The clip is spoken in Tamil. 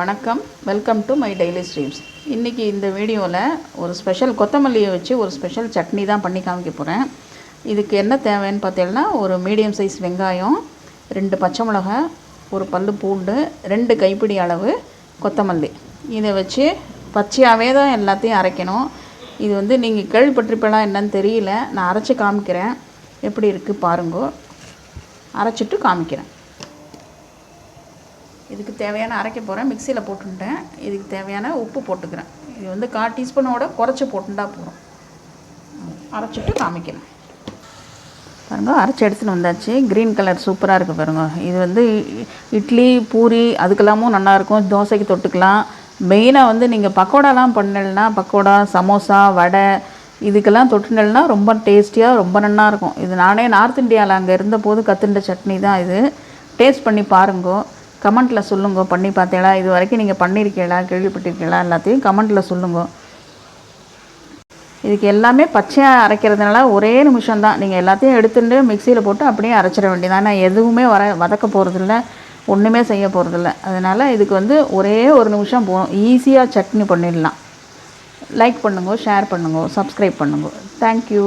வணக்கம். Welcome to my daily streams இன்றைக்கி இந்த வீடியோவில் ஒரு ஸ்பெஷல் கொத்தமல்லியை வச்சு ஒரு ஸ்பெஷல் சட்னி தான் பண்ணி காமிக்க போகிறேன் இதுக்கு என்ன தேவைன்னு பார்த்தீங்கன்னா ஒரு மீடியம் சைஸ் வெங்காயம் ரெண்டு பச்சை மிளகாய் ஒரு பல்லு பூண்டு ரெண்டு கைப்பிடி அளவு கொத்தமல்லி. இதை வச்சு பச்சையாகவே தான் எல்லாத்தையும் அரைக்கணும். இது வந்து நீங்கள் கேள்விப்பட்டிருப்பீங்களா என்னன்னு தெரியல. நான் அரைச்சி காமிக்கிறேன். எப்படி இருக்குது பாருங்கோ. அரைச்சிட்டு காமிக்கிறேன். இதுக்கு தேவையான அரைக்க போகிறேன் மிக்சியில் போட்டுட்டேன். இதுக்கு தேவையான உப்பு போட்டுக்கிறேன். இது வந்து கால் டீஸ்பூனோட குறைச்சி போட்டுட்டா போதும். அரைச்சிட்டு காமிக்கிறேன். பாருங்க அரைச்சி எடுத்துன்னு வந்தாச்சு. க்ரீன் கலர் சூப்பராக இருக்குது பாருங்க. இது வந்து இட்லி பூரி அதுக்கெல்லாமும் நல்லாயிருக்கும் தோசைக்கு தொட்டுக்கலாம். மெயினாக வந்து நீங்கள் பக்கோடாலாம் பண்ணலன்னா பக்கோடா சமோசா வடை இதுக்கெல்லாம் தொட்டுனல்னா ரொம்ப டேஸ்டியாக ரொம்ப நல்லா இருக்கும். இது நானே நார்த் இந்தியாவில் அங்கே இருந்தபோது கத்துண்ட சட்னி தான் இது. டேஸ்ட் பண்ணி பாருங்கோ. கமெண்ட்டில் சொல்லுங்க. பண்ணி பார்த்தீங்களா? இது வரைக்கும் நீங்கள் பண்ணியிருக்கீங்களா? கேள்விப்பட்டிருக்கீங்களா? எல்லாத்தையும் கமெண்ட்டில் சொல்லுங்க. இதுக்கு எல்லாமே பச்சையாக அரைக்கிறதுனால ஒரே நிமிஷம் தான் நீங்கள் எல்லாத்தையும் எடுத்துட்டு மிக்சியில் போட்டு அப்படியே அரைச்சிட வேண்டியதான் நான் எதுவுமே வர வதக்க போகிறதில்ல ஒன்றுமே செய்ய போகிறதில்ல அதனால் இதுக்கு வந்து ஒரே ஒரு நிமிஷம் போகும் ஈஸியாக சட்னி பண்ணிடலாம். லைக் பண்ணுங்க ஷேர் பண்ணுங்க சப்ஸ்கிரைப் பண்ணுங்க. தேங்க்யூ